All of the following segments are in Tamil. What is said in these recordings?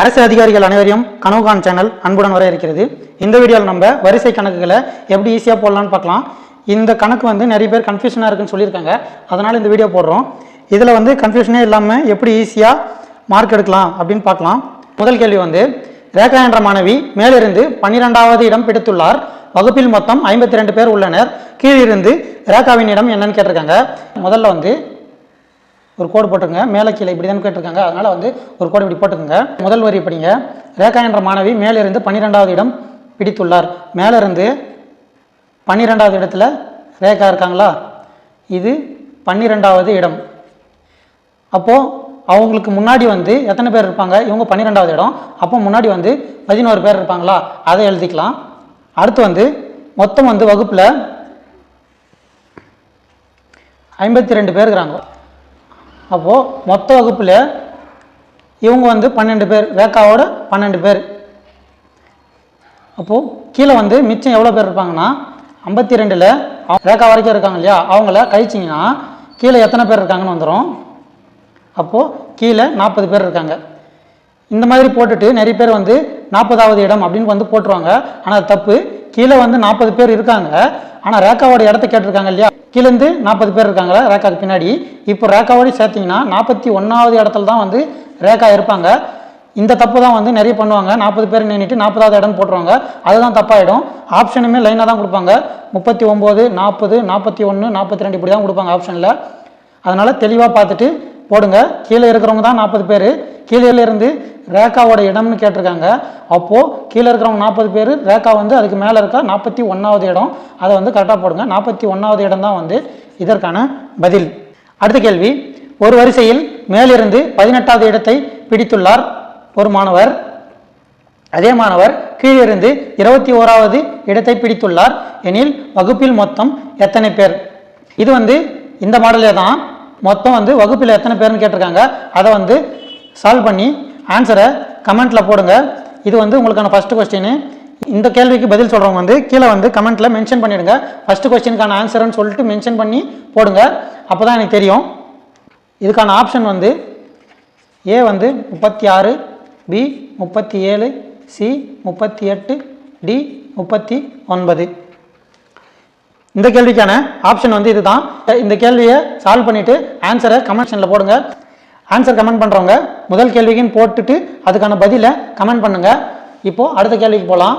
அரசு அதிகாரிகள் அனைவரையும் கனவுகான் சேனல் அன்புடன் வர இருக்கிறது இந்த வீடியோவில் நம்ம வரிசை கணக்குகளை எப்படி ஈஸியாக போடலான்னு பார்க்கலாம். இந்த கணக்கு வந்து நிறைய பேர் கன்ஃபியூஷனாக இருக்குன்னு சொல்லியிருக்காங்க. அதனால் இந்த வீடியோ போடுறோம். இதில் வந்து கன்ஃபியூஷனே இல்லாமல் எப்படி ஈஸியாக மார்க் எடுக்கலாம் அப்படின்னு பார்க்கலாம். முதல் கேள்வி வந்து ரேகா என்ற மாணவி மேலிருந்து பன்னிரெண்டாவது இடம் பிடித்துள்ளார். வகுப்பில் மொத்தம் ஐம்பத்தி ரெண்டு பேர் உள்ளனர். கீழிருந்து ரேகாவின் இடம் என்னன்னு கேட்டிருக்காங்க. முதல்ல வந்து ஒரு கோடு போட்டுருங்க மேலே கீழே இப்படி தான் கேட்டிருக்காங்க. அதனால் வந்து ஒரு கோடு இப்படி போட்டுக்கோங்க. முதல் வரி படிங்க. ரேகா என்ற மாணவி மேலிருந்து பன்னிரெண்டாவது இடம் பிடித்துள்ளார். மேலிருந்து பன்னிரெண்டாவது இடத்துல ரேகா இருக்காங்களா? இது பன்னிரெண்டாவது இடம். அப்போது அவங்களுக்கு முன்னாடி வந்து எத்தனை பேர் இருப்பாங்க? இவங்க பன்னிரெண்டாவது இடம். அப்போ முன்னாடி வந்து பதினோரு பேர் இருப்பாங்களா? அதை எழுதிக்கலாம். அடுத்து வந்து மொத்தம் வந்து வகுப்பில் ஐம்பத்தி ரெண்டு பேர் இருக்கிறாங்க அப்போது மொத்த வகுப்பில் இவங்க வந்து பன்னெண்டு பேர் வேக்காவோட பன்னெண்டு பேர். அப்போது கீழே வந்து மிச்சம் எவ்வளோ பேர் இருப்பாங்கன்னா ஐம்பத்தி ரெண்டில் ரேகா வரைக்கும் இருக்காங்க இல்லையா? அவங்கள கழிச்சிங்கன்னா கீழே எத்தனை பேர் இருக்காங்கன்னு வந்துடும் அப்போது கீழே நாற்பது பேர் இருக்காங்க. இந்த மாதிரி போட்டுட்டு நிறைய பேர் வந்து நாற்பதாவது இடம் அப்படின்னு வந்து போட்டுருவாங்க. ஆனால் தப்பு. கீழே வந்து நாற்பது பேர் இருக்காங்க. ஆனால் ரேக்காவோட இடத்த கேட்டிருக்காங்க இல்லையா? கீழேருந்து நாற்பது பேர் இருக்காங்களா? ரேக்காக்கு பின்னாடி. இப்போ ரேக்காவோடய சேர்த்திங்கன்னா நாற்பத்தி ஒன்றாவது இடத்துல தான் வந்து ரேக்கா இருப்பாங்க. இந்த தப்பு தான் வந்து நிறைய பண்ணுவாங்க. நாற்பது பேர் நின்றுட்டு நாற்பதாவது இடம் போட்டுருவாங்க. அதுதான் தப்பாயிடும். ஆப்ஷனுமே லைனாக தான் கொடுப்பாங்க. முப்பத்தி ஒம்பது நாற்பது நாற்பத்தி ஒன்று நாற்பத்தி ரெண்டு இப்படி தான் கொடுப்பாங்க ஆப்ஷனில். அதனால் தெளிவாக பார்த்துட்டு போடுங்க. கீழே இருக்கிறவங்க தான் நாற்பது பேர். கீழே இருந்து ரேகாவோட இடம்னு கேட்டிருக்காங்க. அப்போது கீழே இருக்கிறவங்க நாற்பது பேர் ரேகா வந்து அதுக்கு மேலே இருக்கா? நாற்பத்தி ஒன்றாவது இடம். அதை வந்து கரெக்டாக போடுங்க. நாற்பத்தி ஒன்றாவது இடம் தான் வந்து இதற்கான பதில். அடுத்த கேள்வி. ஒரு வரிசையில் மேலிருந்து பதினெட்டாவது இடத்தை பிடித்துள்ளார் ஒரு மாணவர். அதே மாணவர் கீழிருந்து இருபத்தி ஓராவது இடத்தை பிடித்துள்ளார். எனில் வகுப்பில் மொத்தம் எத்தனை பேர்? இது வந்து இந்த மாடலே தான். மொத்தம் வந்து வகுப்பில் எத்தனை பேர்னு கேட்டிருக்காங்க. அதை வந்து சால்வ் பண்ணி ஆன்சரை கமெண்ட்டில் போடுங்க. இது வந்து உங்களுக்கான ஃபஸ்ட்டு கொஸ்டின் இந்த கேள்விக்கு பதில் சொல்கிறவங்க வந்து கீழே வந்து கமெண்ட்டில் மென்ஷன் பண்ணிவிடுங்க ஃபஸ்ட்டு கொஸ்டினுக்கான ஆன்சர்னு சொல்லிட்டு மென்ஷன் பண்ணி போடுங்க. அப்போ தான் எனக்கு தெரியும். இதுக்கான ஆப்ஷன் வந்து ஏ வந்து முப்பத்தி ஆறு பி முப்பத்தி ஏழு சி முப்பத்தி எட்டு டி முப்பத்தி ஒன்பது. இந்த கேள்விக்கான ஆப்ஷன் வந்து இதுதான். இந்த கேள்வியை சால்வ் பண்ணிவிட்டு ஆன்சரை கமெண்ட்ஷனில் போடுங்க. ஆன்சர் கமெண்ட் பண்ணுறவங்க முதல் கேள்விக்குன்னு போட்டுட்டு அதுக்கான பதிலை கமெண்ட் பண்ணுங்கள் இப்போது அடுத்த கேள்விக்கு போகலாம்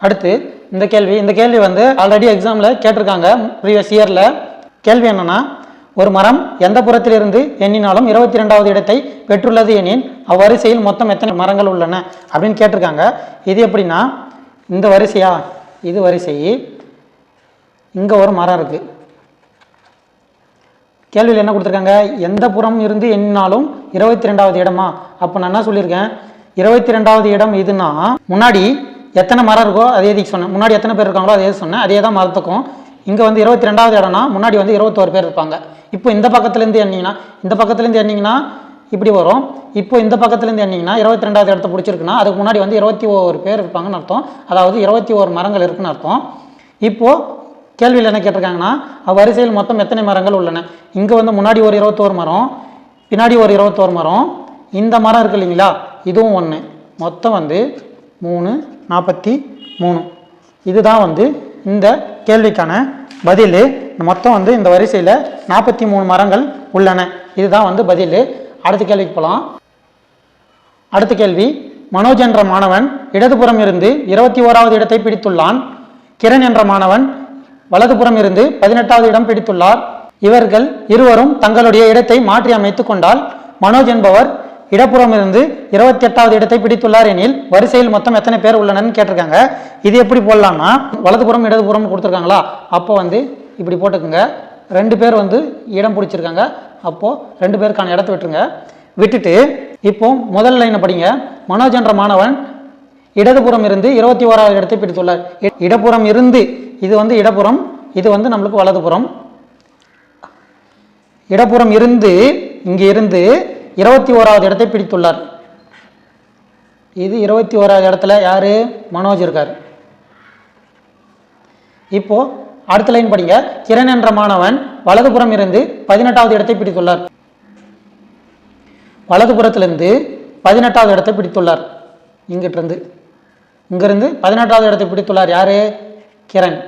அடுத்து இந்த கேள்வி இந்த கேள்வி வந்து ஆல்ரெடி எக்ஸாமில் கேட்டிருக்காங்க ப்ரீவியஸ் இயரில் கேள்வி என்னன்னா ஒரு மரம் எந்த புறத்திலிருந்து எண்ணினாலும் இருபத்தி ரெண்டாவது இடத்தை பெற்றுள்ளது எனின் அவ்வரிசையில் மொத்தம் எத்தனை மரங்கள் உள்ளன? அப்படின்னு கேட்டிருக்காங்க. இது எப்படின்னா இந்த வரிசையா? இது வரிசை இங்கே ஒரு மரம் இருக்குது கேள்வியில் என்ன கொடுத்துருக்காங்க? எந்த புறம் இருந்து எண்ணினாலும் இருபத்தி ரெண்டாவது இடமா? அப்போ நான் என்ன சொல்லியிருக்கேன்? இருபத்தி ரெண்டாவது இடம் இதுனா முன்னாடி எத்தனை மரம் இருக்கோ அதே எதுக்கு சொன்னேன். முன்னாடி எத்தனை பேர் இருக்காங்களோ அதே சொன்னேன். அதே தான் மரத்துக்கும். இங்கே வந்து இருபத்தி ரெண்டாவது இடம்னா முன்னாடி வந்து இருபத்தோரு பேர் இருப்பாங்க. இப்போ இந்த பக்கத்துலேருந்து எண்ணிங்கன்னா இந்த பக்கத்துலேருந்து எண்ணிங்கன்னா இப்படி வரும். இப்போ இந்த பக்கத்துலேருந்து எண்ணிங்கன்னா இருபத்தி ரெண்டாவது இடத்த பிடிச்சிருக்குன்னா அதுக்கு முன்னாடி வந்து இருபத்தி ஒரு பேர் இருப்பாங்கன்னு அர்த்தம். அதாவது இருபத்தி ஒரு மரங்கள் இருக்குன்னு அர்த்தம். இப்போது கேள்வியில் என்ன கேட்டிருக்காங்கன்னா வரிசையில் மொத்தம் எத்தனை மரங்கள் உள்ளன? இங்கே வந்து முன்னாடி ஒரு இருபத்தோரு மரம் பின்னாடி ஒரு இருபத்தோரு மரம். இந்த மரம் இருக்கு இல்லைங்களா? இதுவும் ஒன்று மொத்தம் வந்து மூணு நாற்பத்தி மூணு. இதுதான் வந்து இந்த கேள்விக்கான பதில். மொத்தம் வந்து இந்த வரிசையில் நாற்பத்தி மூணு மரங்கள் உள்ளன. இதுதான் வந்து பதில். அடுத்த கேள்விக்கு போகலாம் அடுத்த கேள்வி மனோஜ் என்ற மாணவன் இடதுபுறம் இருந்து இருபத்தி ஓராவது இடத்தை பிடித்துள்ளான். கிரண் என்ற மாணவன் வலதுபுறம் இருந்து பதினெட்டாவது இடம் பிடித்துள்ளார். இவர்கள் இருவரும் தங்களுடைய இடத்தை மாற்றி அமைத்து கொண்டால் மனோஜ் என்பவர் இடப்புறம் இருந்து இருபத்தி எட்டாவது இடத்தை பிடித்துள்ளார் எனில் வரிசையில் மொத்தம் எத்தனை பேர் உள்ளனன்னு கேட்டிருக்காங்க. இது எப்படி போடலாம்னா வலதுபுறம் இடதுபுறம் கொடுத்துருக்காங்களா? அப்போ வந்து இப்படி போட்டுக்கோங்க. ரெண்டு பேர் வந்து இடம் பிடிச்சிருக்காங்க. அப்போது ரெண்டு பேருக்கான இடத்த விட்டுருங்க. விட்டுட்டு இப்போ முதல் லைனை படிங்க. மனோஜ் என்ற மாணவன் இடதுபுறம் இருந்து இருபத்தி ஓராவது இடத்தை பிடித்துள்ளார். இடப்புறம் இருந்து இது வந்து இடப்புறம் இது வந்து நம்மளுக்கு வலதுபுறம். இடப்புறம் இருந்து இங்கே இருந்து இருபத்தி ஓராவது இடத்தை பிடித்துள்ளார். இது இருபத்தி ஓராவது இடத்துல யார்? மனோஜ் இருக்கார். இப்போது அடுத்த லைன் படிங்க. கிரண் என்ற மாணவன் வலதுபுறம் இருந்து பதினெட்டாவது இடத்தை பிடித்துள்ளார். வலதுபுறத்திலிருந்து பதினெட்டாவது இடத்தை பிடித்துள்ளார். இங்கிட்டிருந்து. இங்கிருந்து பதினெட்டாவது இடத்தை பிடித்துள்ளார் யாரு? கிரண்.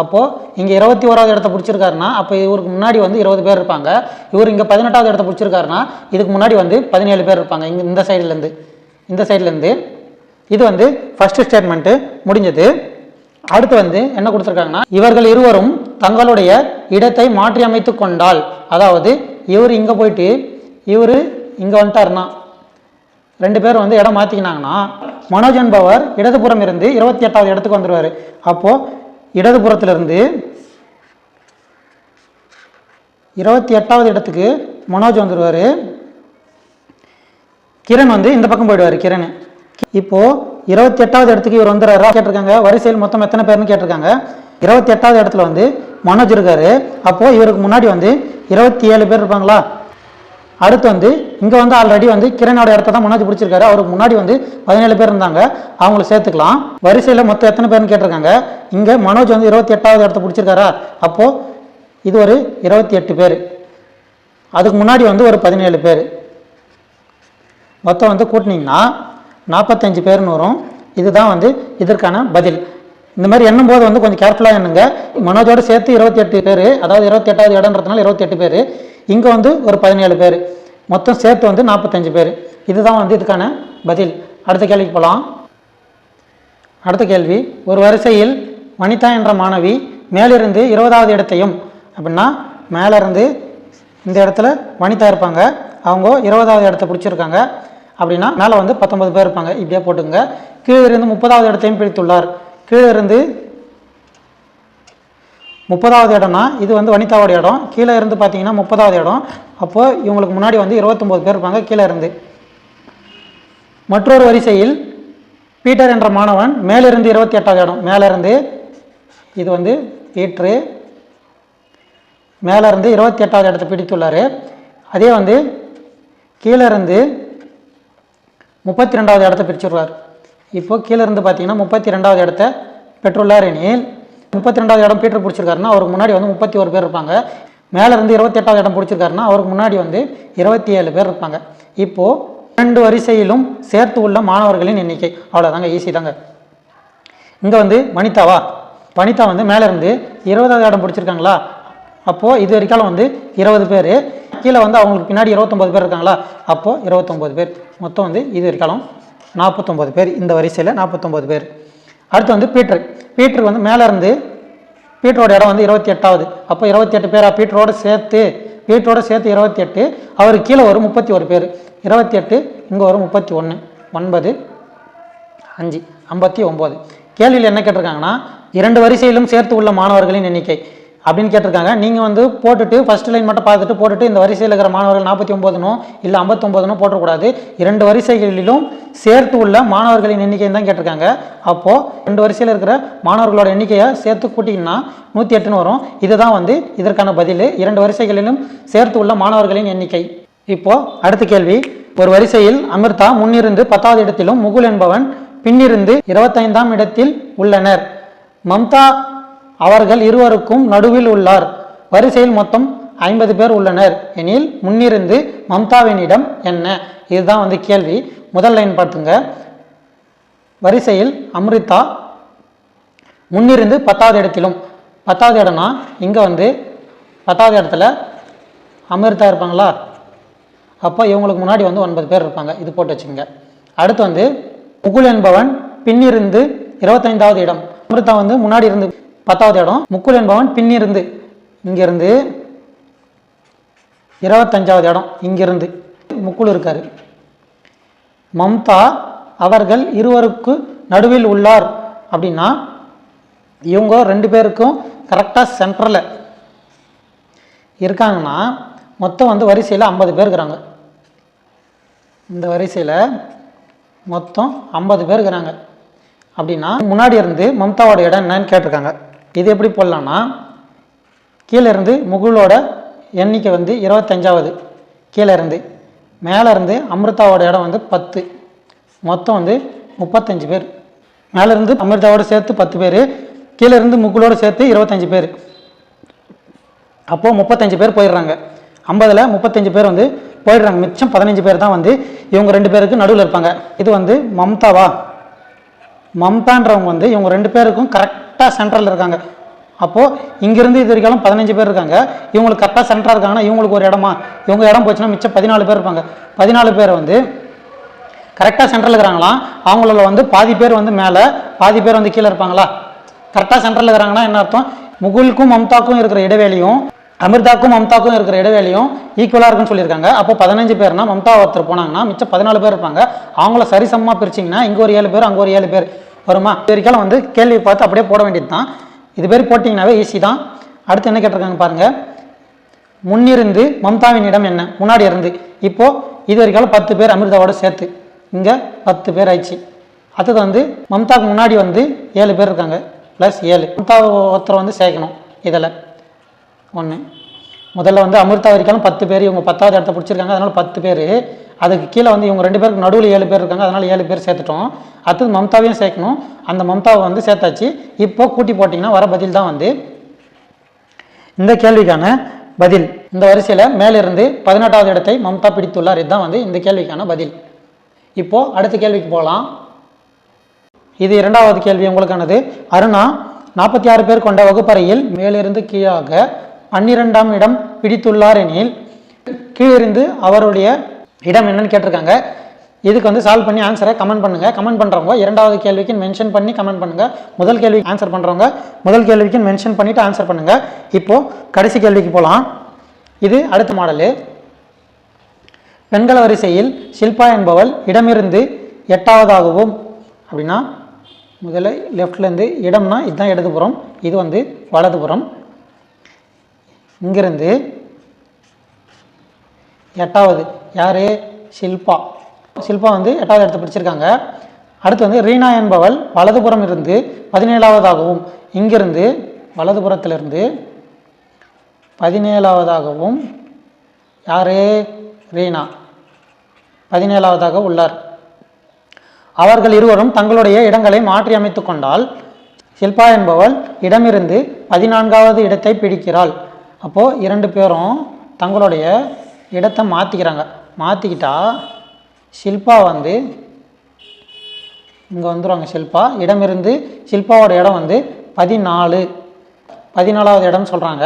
அப்போது இங்கே இருபத்தி ஓராவது இடத்த பிடிச்சிருக்காருன்னா அப்போ இவருக்கு முன்னாடி வந்து இருபது பேர் இருப்பாங்க. இவர் இங்கே பதினெட்டாவது இடத்த பிடிச்சிருக்காருன்னா இதுக்கு முன்னாடி வந்து பதினேழு பேர் இருப்பாங்க. இங்கே இந்த சைட்லேருந்து இந்த சைட்லேருந்து இது வந்து ஃபஸ்ட்டு ஸ்டேட்மெண்ட்டு முடிஞ்சது. அடுத்து வந்து என்ன கொடுத்துருக்காங்கன்னா இவர்கள் இருவரும் தங்களுடைய இடத்தை மாற்றி அமைத்து கொண்டால் அதாவது இவர் இங்கே போயிட்டு இவர் இங்கே வந்துட்டாருன்னா ரெண்டு பேரும் வந்து இடம் மாற்றிக்கினாங்கன்னா மனோஜ் என்பவர் இடதுபுறம் இருந்து இருபத்தி எட்டாவது இடத்துக்கு வந்துடுவார் அப்போது இடதுபுறத்திலிருந்து இருபத்தி எட்டாவது இடத்துக்கு மனோஜ் வந்துடுவார் கிரண் வந்து இந்த பக்கம் போயிடுவார் கிரண். இப்போ இருபத்தி எட்டாவது இடத்துக்கு இவர் வந்துடுறாரா கேட்டிருக்காங்க. வரிசையில் மொத்தம் எத்தனை பேர்னு கேட்டிருக்காங்க. இருபத்தி எட்டாவது இடத்துல வந்து மனோஜ் இருக்காரு. அப்போது இவருக்கு முன்னாடி வந்து இருபத்தி ஏழு பேர் இருப்பாங்களா? அடுத்து வந்து இங்கே வந்து ஆல்ரெடி வந்து கிரணோட இடத்த தான் மனோஜ் பிடிச்சிருக்காரு. அவருக்கு முன்னாடி வந்து பதினேழு பேர் இருந்தாங்க. அவங்கள சேர்த்துக்கலாம். வரிசையில் மொத்தம் எத்தனை பேர்னு கேட்டிருக்காங்க? இங்கே மனோஜ் வந்து இருபத்தி எட்டாவது இடத்த பிடிச்சிருக்காரா? அப்போது இது ஒரு இருபத்தி எட்டு பேர். அதுக்கு முன்னாடி வந்து ஒரு பதினேழு பேர். மொத்தம் வந்து கூட்டினீங்கன்னா நாற்பத்தஞ்சு பேர்னு வரும். இதுதான் வந்து இதற்கான பதில். இந்த மாதிரி எண்ணும் போது வந்து கொஞ்சம் கேர்ஃபுல்லாக எண்ணுங்க. மனோஜோட சேர்த்து இருபத்தி எட்டு பேர் அதாவது இருபத்தி எட்டாவது இடம்ன்றதுனால இருபத்தி எட்டு பேர். இங்கே வந்து ஒரு பதினேழு பேர். மொத்தம் சேர்த்து வந்து நாற்பத்தஞ்சு பேர். இதுதான் வந்து இதுக்கான பதில். அடுத்த கேள்விக்கு போகலாம் அடுத்த கேள்வி. ஒரு வரிசையில் வனிதா என்ற மாணவி மேலிருந்து இருபதாவது இடத்தையும் அப்படின்னா மேலேருந்து இந்த இடத்துல வனிதா இருப்பாங்க. அவங்க இருபதாவது இடத்த பிடிச்சிருக்காங்க. அப்படின்னா மேலே வந்து பத்தொன்பது பேர் இருப்பாங்க. இப்படியே போட்டுங்க கீழே இருந்து முப்பதாவது இடத்தையும் பிடித்துள்ளார் கீழே இருந்து முப்பதாவது இடம்னா இது வந்து வனிதாவோட இடம். கீழே இருந்து பார்த்தீங்கன்னா முப்பதாவது இடம். அப்போது இவங்களுக்கு முன்னாடி வந்து இருபத்தொம்போது பேர் இருப்பாங்க கீழே இருந்து. மற்றொரு வரிசையில் பீட்டர் என்ற மாணவன் மேலிருந்து இருபத்தி எட்டாவது இடம் மேலேருந்து இது வந்து பீட்ரு. மேலேருந்து இருபத்தி எட்டாவது இடத்தை பிடித்துள்ளார். அதே வந்து கீழே இருந்து முப்பத்தி ரெண்டாவது இடத்த பிரிச்சுடுவார் இப்போ கீழே இருந்து பார்த்தீங்கன்னா முப்பத்தி ரெண்டாவது இடத்த பெற்றுள்ளார் எனில் முப்பத்தி ரெண்டாவது இடம் பீட்டர் பிடிச்சிருக்காருன்னா அவருக்கு முன்னாடி வந்து முப்பத்தி ஒரு பேர் இருப்பாங்க. மேலே இருந்து இருபத்தி எட்டாவது இடம் பிடிச்சிருக்காருன்னா அவருக்கு முன்னாடி வந்து இருபத்தி ஏழு பேர் இருப்பாங்க. இப்போது ரெண்டு வரிசையிலும் சேர்த்து உள்ள மாணவர்களின் எண்ணிக்கை. அவ்வளோதாங்க ஈஸி தாங்க. இங்கே வந்து வனிதாவா. வனிதா வந்து மேலே இருந்து இருபதாவது இடம் பிடிச்சிருக்காங்களா? அப்போது இது வரைக்கும் வந்து இருபது பேர். கீழே வந்து அவங்களுக்கு பின்னாடி இருபத்தொம்போது பேர் இருக்காங்களா? அப்போது இருபத்தொம்போது பேர். மொத்தம் வந்து இது வரைக்கும் நாற்பத்தொம்போது பேர். இந்த வரிசையில் நாற்பத்தொம்போது பேர். அடுத்து வந்து பீட்ரு பீட்ரு வந்து மேலே இருந்து பீட்டரோட இடம் வந்து இருபத்தி எட்டாவது அப்போ இருபத்தி எட்டு பேரா? பீட்டரோடு சேர்த்து பீட்டரோடு சேர்த்து இருபத்தி எட்டு அவருக்கு கீழே வரும் முப்பத்தி ஒரு பேர். இருபத்தி எட்டு இங்கே வரும் முப்பத்தி ஒன்று ஒன்பது அஞ்சு ஐம்பத்தி ஒம்பது. கேள்வியில் என்ன கேட்டிருக்காங்கன்னா இரண்டு வரிசையிலும் சேர்த்து உள்ள மாணவர்களின் எண்ணிக்கை. அப்படின்னு கேட்டிருக்காங்க. நீங்கள் வந்து போட்டுட்டு ஃபர்ஸ்ட் லைன் மட்டும் பார்த்துட்டு போட்டுட்டு இந்த வரிசையில் இருக்கிற மாணவர்கள் நாற்பத்தி ஒம்போதுனோ இல்லை ஐம்பத்தொம்போதுனோ போட்டக்கூடாது இரண்டு வரிசைகளிலும் சேர்த்து உள்ள மாணவர்களின் எண்ணிக்கை தான் கேட்டிருக்காங்க. அப்போது ரெண்டு வரிசையில் இருக்கிற மாணவர்களோட எண்ணிக்கையை சேர்த்து கூட்டிங்கன்னா நூற்றி எட்டுன்னு வரும். இதுதான் வந்து இதற்கான பதில். இரண்டு வரிசைகளிலும் சேர்த்து உள்ள மாணவர்களின் எண்ணிக்கை. இப்போது அடுத்த கேள்வி. ஒரு வரிசையில் அமிர்தா முன்னிருந்து பத்தாவது இடத்திலும் முகுல் என்பவன் பின்னிருந்து இருபத்தைந்தாம் இடத்தில் உள்ளனர். மம்தா அவர்கள் இருவருக்கும் நடுவில் உள்ளார். வரிசையில் மொத்தம் ஐம்பது பேர் உள்ளனர். எனில் முன்னிருந்து மம்தாவினிடம் என்ன? இதுதான் வந்து கேள்வி. முதல் லைன் பார்த்துங்க. வரிசையில் அம்ரிதா முன்னிருந்து பத்தாவது இடத்திலும். பத்தாவது இடம்னா இங்கே வந்து பத்தாவது இடத்துல அமிர்தா இருப்பாங்களா? அப்போ இவங்களுக்கு முன்னாடி வந்து ஒன்பது பேர் இருப்பாங்க. இது போட்டு வச்சுங்க அடுத்து வந்து முகுல் என்பவன் பின்னிருந்து இருபத்தைந்தாவது இடம். அமிர்தா வந்து முன்னாடி இருந்து பத்தாவது இடம் முக்குள் என்பவன் பின்னிருந்து. இங்கிருந்து இருபத்தஞ்சாவது இடம் இங்கிருந்து. முக்குள் இருக்காரு. மம்தா அவர்கள் இருவருக்கு நடுவில் உள்ளார். அப்படின்னா இவங்க ரெண்டு பேருக்கும் கரெக்டாக சென்டரில் இருக்காங்கன்னா மொத்தம் வந்து வரிசையில் ஐம்பது பேர் இருக்கிறாங்க. இந்த வரிசையில் மொத்தம் ஐம்பது பேர் இருக்கிறாங்க. அப்படின்னா முன்னாடி இருந்து மம்தாவோட இடம் என்னன்னு கேட்டிருக்காங்க. இது எப்படி போடலான்னா கீழே இருந்து முகுலோட எண்ணிக்கை வந்து இருபத்தஞ்சாவது. கீழே இருந்து மேலே இருந்து அமிர்தாவோட இடம் வந்து பத்து. மொத்தம் வந்து முப்பத்தஞ்சு பேர். மேலேருந்து அமிர்தாவோட சேர்த்து பத்து பேர். கீழே இருந்து சேர்த்து இருபத்தஞ்சு பேர். அப்போது முப்பத்தஞ்சு பேர் போயிடுறாங்க. ஐம்பதில் முப்பத்தஞ்சு பேர் வந்து போயிடுறாங்க. மிச்சம் பதினஞ்சு பேர் தான் வந்து இவங்க ரெண்டு பேருக்கு நடுவில் இருப்பாங்க. இது வந்து மம்தாவா. மம்தான்றவங்க வந்து இவங்க ரெண்டு பேருக்கும் கரெக்ட் கரெக்டாக சென்டரில் இருக்காங்க. அப்போது இங்கேருந்து இது வரைக்கும் பதினஞ்சு பேர் இருக்காங்க. இவங்களுக்கு கரெக்டாக சென்டராக இருக்காங்கன்னா இவங்களுக்கு ஒரு இடமா? இவங்க இடம் போச்சுன்னா மிச்சம் பதினாலு பேர் இருப்பாங்க. பதினாலு பேர் வந்து கரெக்டாக சென்டரில் இருக்கிறாங்களாம் அவங்கள வந்து பாதி பேர் வந்து மேலே பாதி பேர் வந்து கீழே இருப்பாங்களா? கரெக்டாக சென்டரில் இருக்கிறாங்கன்னா என்ன அர்த்தம்? முகுலுக்கும் மம்தாக்கும் இருக்கிற இடைவெளியும் அமிர்தாக்கும் மம்தாக்கும் இருக்கிற இடைவெளியும் ஈக்குவலாக இருக்குன்னு சொல்லியிருக்காங்க. அப்போ பதினஞ்சு பேர்னா மம்தா ஒருத்தர் போனாங்கன்னா மிச்சம் பதினாலு பேர் இருப்பாங்க. அவங்கள சரிசமமாக பிரிச்சிங்கன்னா இங்கே ஒரு ஏழு பேர் அங்கே ஒரு ஏழு பேர். வருமா? இது வரைக்கும் வந்து கேள்வி பார்த்து அப்படியே போட வேண்டியது தான் இது பேர் போட்டிங்கனாவே ஈஸி தான். அடுத்து என்ன கேட்டிருக்காங்க பாருங்கள் முன்னிருந்து மம்தாவின் இடம் என்ன? முன்னாடி இருந்து. இப்போது இது வரைக்கும் பத்து பேர் அமிர்தாவோட சேர்த்து. இங்கே பத்து பேர் ஆயிடுச்சு. அடுத்தது வந்து மம்தாக்கு முன்னாடி வந்து ஏழு பேர் இருக்காங்க. ப்ளஸ் ஏழு. மம்தா ஒருத்தர் வந்து சேர்க்கணும் இதில். ஒன்று முதல்ல வந்து அமிர்தா வரைக்கும் பத்து பேர். இவங்க பத்தாவது இடத்த பிடிச்சிருக்காங்க. அதனால் பத்து பேர். அதுக்கு கீழே வந்து இவங்க ரெண்டு பேருக்கு நடுவில் ஏழு பேர் இருக்காங்க அதனால் ஏழு பேர் சேர்த்துட்டோம். அடுத்தது மம்தாவையும் சேர்க்கணும். அந்த மம்தாவை வந்து சேர்த்தாச்சு. இப்போது கூட்டி போட்டிங்கன்னா வர பதில் தான் வந்து இந்த கேள்விக்கான பதில். இந்த வரிசையில் மேலிருந்து பதினெட்டாவது இடத்தை மம்தா பிடித்துள்ளார். இதுதான் வந்து இந்த கேள்விக்கான பதில். இப்போது அடுத்த கேள்விக்கு போகலாம். இது இரண்டாவது கேள்வி உங்களுக்கானது. அருணா நாற்பத்தி ஆறு பேர் கொண்ட வகுப்பறையில் மேலிருந்து கீழாக பன்னிரெண்டாம் இடம் பிடித்துள்ளார் எனில் கீழிருந்து அவருடைய இடம் என்னன்னு கேட்டிருக்காங்க. இதுக்கு வந்து சால்வ் பண்ணி ஆன்சரை கமெண்ட் பண்ணுங்கள் கமெண்ட் பண்ணுறவங்க இரண்டாவது கேள்விக்கு மென்ஷன் பண்ணி கமெண்ட் பண்ணுங்கள் முதல் கேள்வி ஆன்சர் பண்ணுறவங்க முதல் கேள்விக்கு மென்ஷன் பண்ணிவிட்டு ஆன்சர் பண்ணுங்கள் இப்போது கடைசி கேள்விக்கு போகலாம் இது அடுத்த மாடலு பெண்கள் வரிசையில் ஷில்பா என்பவள் இடமிருந்து எட்டாவதாகவும் அப்படின்னா முதல்ல லெஃப்ட்லேருந்து இடம்னா இதுதான் இடதுபுறம் இது வந்து வலதுபுறம். இங்கிருந்து எட்டாவது. யார்? ஷில்பா. ஷில்பா வந்து எட்டாவது இடத்தை பிடிச்சிருக்காங்க. அடுத்து வந்து ரீனா என்பவள் வலதுபுறம் இருந்து பதினேழாவதாகவும் இங்கிருந்து வலதுபுறத்திலிருந்து பதினேழாவதாகவும் யார்? ரீனா. பதினேழாவதாக உள்ளார். அவர்கள் இருவரும் தங்களுடைய இடங்களை மாற்றி அமைத்து கொண்டால் ஷில்பா என்பவள் இடமிருந்து பதினான்காவது இடத்தை பிடிக்கிறாள். அப்போது இரண்டு பேரும் தங்களுடைய இடத்த மாற்றிக்கிறாங்க மாற்றிக்கிட்டா ஷில்பா வந்து இங்கே வந்துடுவாங்க ஷில்பா. இடமிருந்து ஷில்பாவோட இடம் வந்து பதினாலு. பதினாலாவது இடம் சொல்கிறாங்க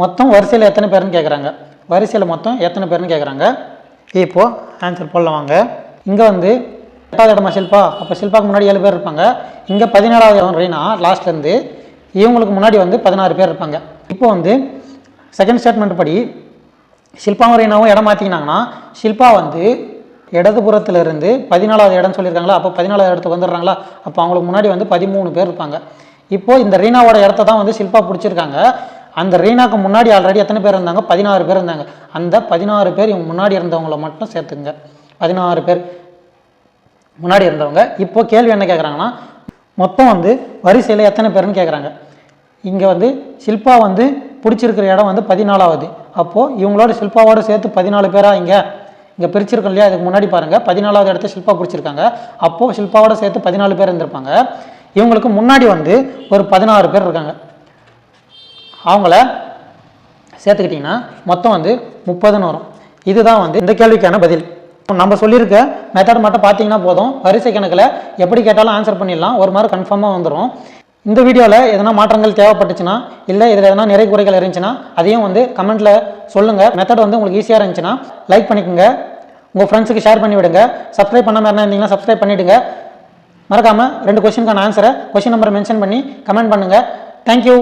மொத்தம் வரிசையில் எத்தனை பேர்னு கேட்குறாங்க வரிசையில் மொத்தம் எத்தனை பேர்னு கேட்குறாங்க இப்போது ஆன்சர் போடலாம் வாங்க. இங்கே வந்து எட்டாவது இடமா ஷில்பா? அப்போ ஷில்பாக்கு முன்னாடி ஏழு பேர் இருப்பாங்க. இங்கே பதினாலாவது இடம் ரீனா லாஸ்ட்லேருந்து இவங்களுக்கு முன்னாடி வந்து பதினாறு பேர் இருப்பாங்க. இப்போ வந்து செகண்ட் ஸ்டேட்மெண்ட் படி ஷில்பா ரீனாவும் இடம் மாற்றிக்கினாங்கன்னா ஷில்பா வந்து இடதுபுறத்துல இருந்து பதினாலாவது இடம் சொல்லியிருக்காங்களா? அப்போ பதினாலாவது இடத்துக்கு வந்துடுறாங்களா? அப்போ அவங்களுக்கு முன்னாடி வந்து பதிமூணு பேர் இருப்பாங்க. இப்போது இந்த ரீனாவோட இடத்த தான் வந்து ஷில்பா பிடிச்சிருக்காங்க. அந்த ரீனாக்கு முன்னாடி ஆல்ரெடி எத்தனை பேர் இருந்தாங்க? பதினாறு பேர் இருந்தாங்க. அந்த பதினாறு பேர் இவங்க முன்னாடி இருந்தவங்கள மட்டும் சேர்த்துங்க பதினாறு பேர் முன்னாடி இருந்தவங்க. இப்போ கேள்வி என்ன கேட்குறாங்கன்னா மொத்தம் வந்து வரிசையில் எத்தனை பேர்னு கேட்குறாங்க இங்கே வந்து ஷில்பா வந்து பிடிச்சிருக்கிற இடம் வந்து பதினாலாவது. அப்போது இவங்களோட ஷில்பாவோட சேர்த்து பதினாலு பேரா இங்கே இங்கே பிரிச்சிருக்கோம் இல்லையா? அதுக்கு முன்னாடி பாருங்கள் பதினாலாவது இடத்த ஷில்பா பிடிச்சிருக்காங்க அப்போது ஷில்பாவோட சேர்த்து பதினாலு பேர் இருந்திருப்பாங்க. இவங்களுக்கு முன்னாடி வந்து ஒரு பதினாறு பேர் இருக்காங்க. அவங்கள சேர்த்துக்கிட்டிங்கன்னா மொத்தம் வந்து முப்பதுன்னு வரும். இதுதான் வந்து இந்த கேள்விக்கான பதில். நம்ம சொல்லியிருக்க மெத்தட் மட்டும் பார்த்தீங்கன்னா போதும். வரிசை கணக்கில் எப்படி கேட்டாலும் ஆன்சர் பண்ணிடலாம். ஒரு மாதிரி கன்ஃபார்மாக வந்துடும் இந்த வீடியோவில் எதனா மாற்றங்கள் தேவைப்பட்டுச்சுன்னா இல்லை இதில் எதனா நிறை குறைகள் இருந்துச்சுன்னா அதையும் வந்து கமெண்ட்டில் சொல்லுங்கள் மெத்தட் வந்து உங்களுக்கு ஈஸியாக இருந்துச்சுன்னா லைக் பண்ணிக்கோங்க. உங்கள் ஃப்ரெண்ட்ஸுக்கு ஷேர் பண்ணி விடுங்க சப்ஸ்கிரைப் பண்ணாமல் இருந்தா இருந்தீங்கன்னா சப்ஸ்கிரைப் பண்ணிவிடுங்க மறக்காமல் ரெண்டு கொஸ்டினுக்கான ஆன்சரை கொஸ்டின் நம்பரை மென்ஷன் பண்ணி கமெண்ட் பண்ணுங்கள் தேங்க்யூ